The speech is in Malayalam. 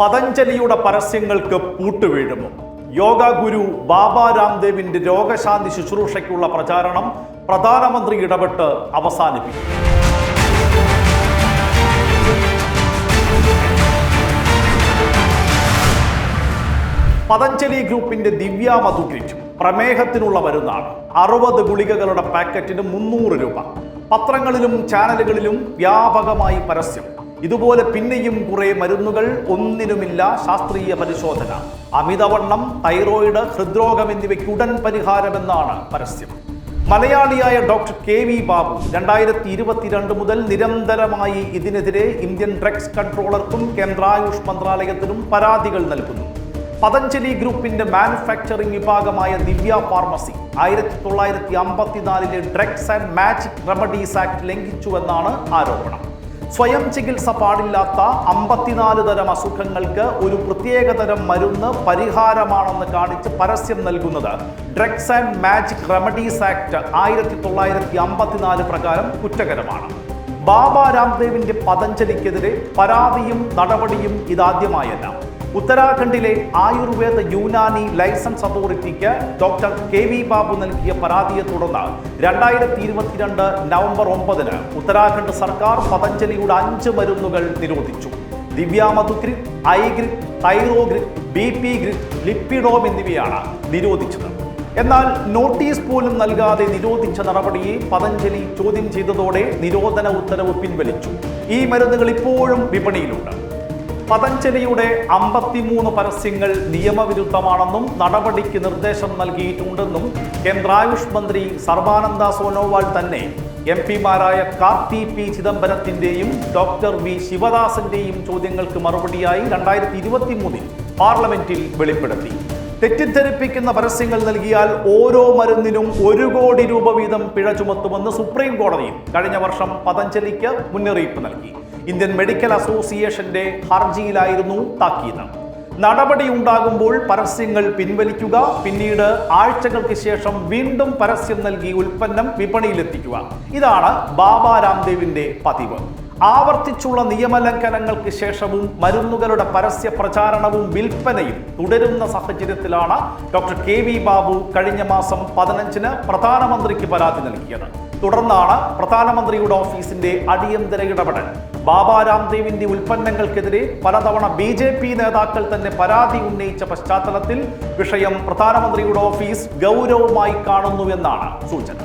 പതഞ്ജലിയുടെ പരസ്യങ്ങൾക്ക് പൂട്ടുവീഴുമോ യോഗ ഗുരു ബാബ രാംദേവിന്റെ രോഗശാന്തി ശുശ്രൂഷയ്ക്കുള്ള പ്രചാരണം പ്രധാനമന്ത്രി ഇടപെട്ട് അവസാനിപ്പിക്കും. പതഞ്ജലി ഗ്രൂപ്പിന്റെ ദിവ്യ മധുഗ്രിച്ചു പ്രമേഹത്തിനുള്ള മരുന്നാണ്. അറുപത് ഗുളികകളുടെ പാക്കറ്റിന് മുന്നൂറ് രൂപ. പത്രങ്ങളിലും ചാനലുകളിലും വ്യാപകമായി പരസ്യം. ഇതുപോലെ പിന്നെയും കുറെ മരുന്നുകൾ ഒന്നിനുമില്ല ശാസ്ത്രീയ പരിശോധന. അമിതവണ്ണം തൈറോയിഡ് ഹൃദ്രോഗം എന്നിവയ്ക്ക് ഉടൻ പരിഹാരമെന്നാണ് പരസ്യം. മലയാളിയായ ഡോക്ടർ കെ വി ബാബു രണ്ടായിരത്തി ഇരുപത്തിരണ്ട് മുതൽ നിരന്തരമായി ഇതിനെതിരെ ഇന്ത്യൻ ഡ്രഗ്സ് കൺട്രോളർക്കും കേന്ദ്രായുഷ് മന്ത്രാലയത്തിനും പരാതികൾ നൽകുന്നു. പതഞ്ജലി ഗ്രൂപ്പിന്റെ മാനുഫാക്ചറിംഗ് വിഭാഗമായ ദിവ്യ ഫാർമസി ആയിരത്തി തൊള്ളായിരത്തി അമ്പത്തിനാലിലെ drugs and magic remedies act ലംഘിച്ചുവെന്നാണ് ആരോപണം. സ്വയം ചികിത്സ പാടില്ലാത്ത അമ്പത്തിനാല് തരം അസുഖങ്ങൾക്ക് ഒരു പ്രത്യേകതരം മരുന്ന് പരിഹാരമാണെന്ന് കാണിച്ച് പരസ്യം നൽകുന്നത് drugs and magic remedies act ആയിരത്തി തൊള്ളായിരത്തി അമ്പത്തിനാല് പ്രകാരം കുറ്റകരമാണ്. ബാബ രാംദേവിന്റെ പതഞ്ജലിക്കെതിരെ പരാതിയും നടപടിയും ഇതാദ്യമായല്ല. ഉത്തരാഖണ്ഡിലെ ആയുർവേദ യൂനാനി ലൈസൻസ് അതോറിറ്റിക്ക് ഡോക്ടർ കെ വി ബാബു നൽകിയ പരാതിയെ തുടർന്ന് രണ്ടായിരത്തി ഇരുപത്തിരണ്ട് നവംബർ ഒമ്പതിന് ഉത്തരാഖണ്ഡ് സർക്കാർ പതഞ്ജലിയുടെ അഞ്ച് മരുന്നുകൾ നിരോധിച്ചു. ദിവ്യാമധുഗ്രിറ്റ് ഐഗ്രിറ്റ് തൈറോഗ്രിറ്റ് ബി പി ഗ്രിറ്റ് ലിപ്പിഡോം എന്നിവയാണ് നിരോധിച്ചത്. എന്നാൽ നോട്ടീസ് പോലും നൽകാതെ നിരോധിച്ച നടപടിയെ പതഞ്ജലി ചോദ്യം ചെയ്തതോടെ നിരോധന ഉത്തരവ് പിൻവലിച്ചു. ഈ മരുന്നുകൾ ഇപ്പോഴും വിപണിയിലുണ്ട്. പതഞ്ജലിയുടെ അമ്പത്തിമൂന്ന് പരസ്യങ്ങൾ നിയമവിരുദ്ധമാണെന്നും നടപടിക്ക് നിർദ്ദേശം നൽകിയിട്ടുണ്ടെന്നും കേന്ദ്രായുഷ് മന്ത്രി സർബാനന്ദ സോനോവാൾ തന്നെ എം പിമാരായ കാർത്തി പി ചിദംബരത്തിന്റെയും ഡോക്ടർ വി ശിവദാസന്റെയും ചോദ്യങ്ങൾക്ക് മറുപടിയായി രണ്ടായിരത്തി ഇരുപത്തി മൂന്നിൽ പാർലമെന്റിൽ വെളിപ്പെടുത്തി. തെറ്റിദ്ധരിപ്പിക്കുന്ന പരസ്യങ്ങൾ നൽകിയാൽ ഓരോ മരുന്നിനും ഒരു കോടി രൂപ വീതം പിഴ ചുമത്തുമെന്ന് സുപ്രീം കോടതിയും കഴിഞ്ഞ വർഷം പതഞ്ജലിക്ക് മുന്നറിയിപ്പ് നൽകി. ഇന്ത്യൻ മെഡിക്കൽ അസോസിയേഷന്റെ ഹർജിയിലായിരുന്നു താക്കീത്. നടപടി ഉണ്ടാകുമ്പോൾ പരസ്യങ്ങൾ പിൻവലിക്കുക പിന്നീട് ആഴ്ചകൾക്ക് ശേഷം വീണ്ടും പരസ്യം നൽകി ഉൽപ്പന്നം വിപണിയിലെത്തിക്കുക. ഇതാണ് ബാബ രാംദേവിന്റെ പതിവ്. ആവർത്തിച്ചുള്ള നിയമലംഘനങ്ങൾക്ക് ശേഷവും മരുന്നുകളുടെ പരസ്യ പ്രചാരണവും വിൽപ്പനയും തുടരുന്ന സാഹചര്യത്തിലാണ് ഡോക്ടർ കെ വി ബാബു കഴിഞ്ഞ മാസം പതിനഞ്ചിന് പ്രധാനമന്ത്രിക്ക് പരാതി നൽകിയത്. തുടർന്നാണ് പ്രധാനമന്ത്രിയുടെ ഓഫീസിന്റെ അടിയന്തര ഇടപെടൽ. ബാബ രാംദേവിന്റെ ഉൽപ്പന്നങ്ങൾക്കെതിരെ പലതവണ ബി ജെ പി നേതാക്കൾ തന്നെ പരാതി ഉന്നയിച്ച പശ്ചാത്തലത്തിൽ വിഷയം പ്രധാനമന്ത്രിയുടെ ഓഫീസ് ഗൗരവമായി കാണുന്നുവെന്നാണ് സൂചന.